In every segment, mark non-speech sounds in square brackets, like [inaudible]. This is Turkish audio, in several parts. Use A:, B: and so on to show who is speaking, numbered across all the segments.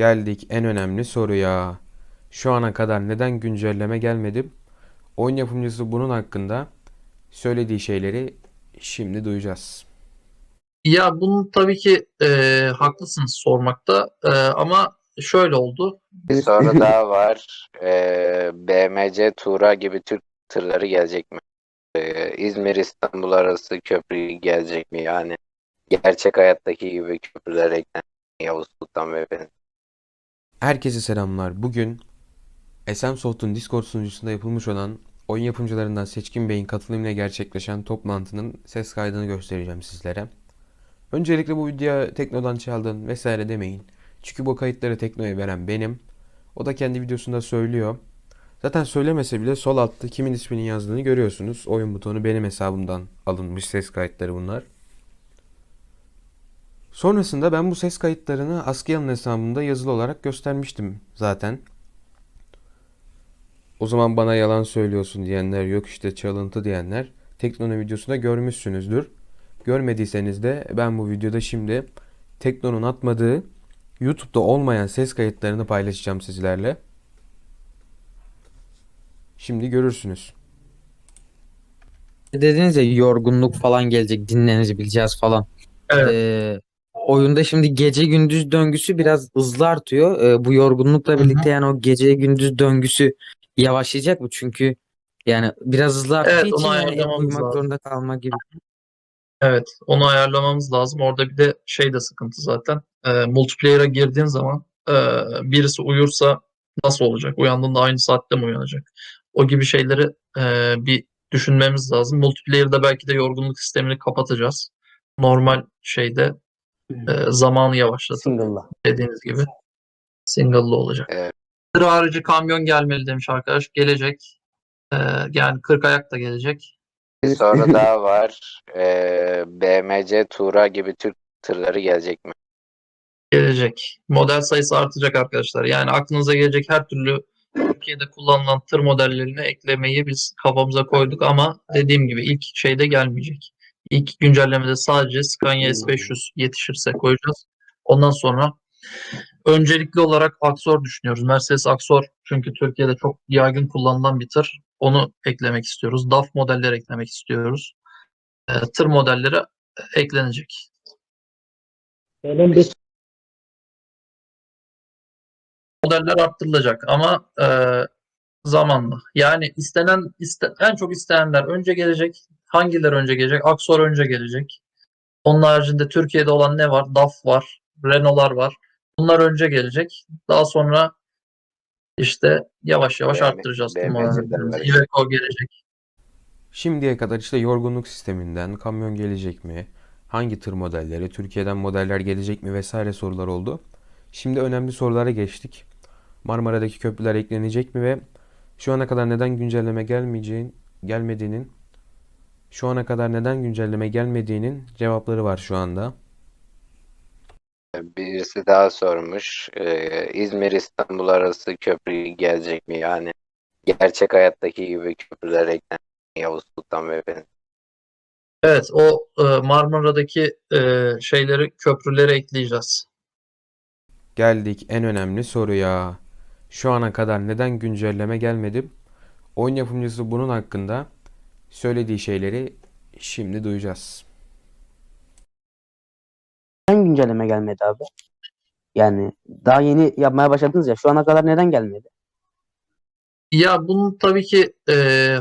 A: Geldik en önemli soruya. Şu ana kadar neden güncelleme gelmedi? Oyun yapımcısı bunun hakkında söylediği şeyleri şimdi duyacağız.
B: Ya bunu tabii ki e, haklısınız sormakta E, ama şöyle oldu.
C: Bir soru [laughs] daha var. Ee, BMC Tura gibi Türk tırları gelecek mi? Ee, İzmir İstanbul arası köprü gelecek mi? Yani gerçek hayattaki gibi köprüler eklenecek mi Yavuz Sultan Bey'in.
A: Herkese selamlar. Bugün Esensoft'un Discord sunucusunda yapılmış olan oyun yapımcılarından Seçkin Bey'in katılımıyla gerçekleşen toplantının ses kaydını göstereceğim sizlere. Öncelikle bu videoya Tekno'dan çaldın vesaire demeyin. Çünkü bu kayıtları Tekno'ya veren benim. O da kendi videosunda söylüyor. Zaten söylemese bile sol altta kimin isminin yazdığını görüyorsunuz. Oyun butonu benim hesabımdan alınmış ses kayıtları bunlar. Sonrasında ben bu ses kayıtlarını Askıyan'ın hesabımda yazılı olarak göstermiştim zaten. O zaman bana yalan söylüyorsun diyenler, yok işte çalıntı diyenler Tekno'nun videosunda görmüşsünüzdür. Görmediyseniz de ben bu videoda şimdi Tekno'nun atmadığı YouTube'da olmayan ses kayıtlarını paylaşacağım sizlerle. Şimdi görürsünüz.
D: Dediniz ya yorgunluk falan gelecek, dinlenebileceğiz falan.
B: Evet.
D: Ee, oyunda şimdi gece gündüz döngüsü biraz hızlı artıyor. Ee, bu yorgunlukla birlikte yani o gece gündüz döngüsü yavaşlayacak mı? Çünkü yani biraz hızlı arttığı
B: Evet,
D: için yani uyumak
B: lazım.
D: zorunda kalma gibi.
B: Evet, onu ayarlamamız lazım. Orada bir de şey de sıkıntı zaten. E, multiplayer'a girdiğin zaman e, birisi uyursa nasıl olacak? Uyandığında aynı saatte mi uyanacak? O gibi şeyleri e, bir düşünmemiz lazım. Multiplayer'da belki de yorgunluk sistemini kapatacağız. Normal şeyde e, zamanı yavaşlatıp
E: Single'la.
B: dediğiniz gibi single'lı olacak.
C: Evet.
B: Tır harici kamyon gelmeli demiş arkadaş. Gelecek. E, yani 40 ayak da gelecek.
C: Soru [laughs] daha var. Ee, BMC Tura gibi Türk tırları gelecek mi?
B: gelecek. Model sayısı artacak arkadaşlar. Yani aklınıza gelecek her türlü Türkiye'de kullanılan tır modellerini eklemeyi biz kafamıza koyduk ama dediğim gibi ilk şeyde gelmeyecek. İlk güncellemede sadece Scania S500 yetişirse koyacağız. Ondan sonra öncelikli olarak Aksor düşünüyoruz. Mercedes Aksor çünkü Türkiye'de çok yaygın kullanılan bir tır. Onu eklemek istiyoruz. DAF modelleri eklemek istiyoruz. Ee, tır modelleri eklenecek.
E: Benim bir
B: modeller arttırılacak ama e, zamanla. Yani istenen iste, en çok isteyenler önce gelecek. Hangileri önce gelecek? Aksor önce gelecek. Onun haricinde Türkiye'de olan ne var? DAF var, Renault'lar var. Bunlar önce gelecek. Daha sonra işte yavaş yavaş
C: BM
B: arttıracağız. Iveco gelecek.
A: Şimdiye kadar işte yorgunluk sisteminden kamyon gelecek mi? Hangi tır modelleri, Türkiye'den modeller gelecek mi vesaire sorular oldu. Şimdi önemli sorulara geçtik. Marmara'daki köprüler eklenecek mi ve şu ana kadar neden güncelleme gelmeyeceğin, gelmediğinin şu ana kadar neden güncelleme gelmediğinin cevapları var şu anda.
C: Birisi daha sormuş. Ee, İzmir İstanbul arası köprü gelecek mi? Yani gerçek hayattaki gibi köprüler mi Yavuz Sultan Bey'in.
B: Evet, o e, Marmara'daki e, şeyleri, köprüleri ekleyeceğiz.
A: Geldik en önemli soruya. Şu ana kadar neden güncelleme gelmedi? Oyun yapımcısı bunun hakkında söylediği şeyleri şimdi duyacağız.
E: neden güncelleme gelmedi abi? Yani daha yeni yapmaya başladınız ya. Şu ana kadar neden gelmedi?
B: Ya bunu tabii ki e,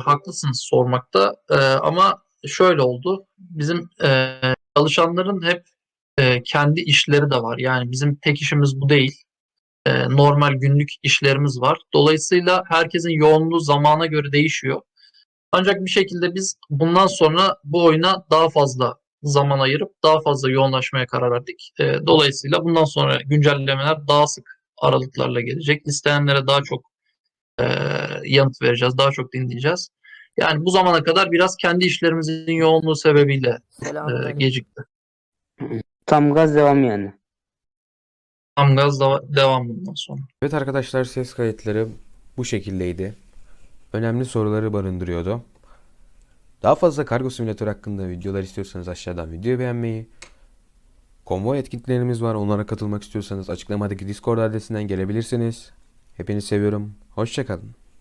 B: haklısınız sormakta E, ama şöyle oldu. Bizim e, çalışanların hep e, kendi işleri de var. Yani bizim tek işimiz bu değil. E, normal günlük işlerimiz var. Dolayısıyla herkesin yoğunluğu zamana göre değişiyor. Ancak bir şekilde biz bundan sonra bu oyuna daha fazla zaman ayırıp daha fazla yoğunlaşmaya karar verdik. E, dolayısıyla bundan sonra güncellemeler daha sık aralıklarla gelecek. İsteyenlere daha çok e, yanıt vereceğiz, daha çok dinleyeceğiz. Yani bu zamana kadar biraz kendi işlerimizin yoğunluğu sebebiyle e, gecikti.
E: Tam gaz devam yani.
B: Tam gaz deva- devam bundan sonra.
A: Evet arkadaşlar ses kayıtları bu şekildeydi. Önemli soruları barındırıyordu. Daha fazla kargo simülatör hakkında videolar istiyorsanız aşağıdan videoyu beğenmeyi, Konvoy etkinliklerimiz var. Onlara katılmak istiyorsanız açıklamadaki Discord adresinden gelebilirsiniz. Hepinizi seviyorum. Hoşçakalın.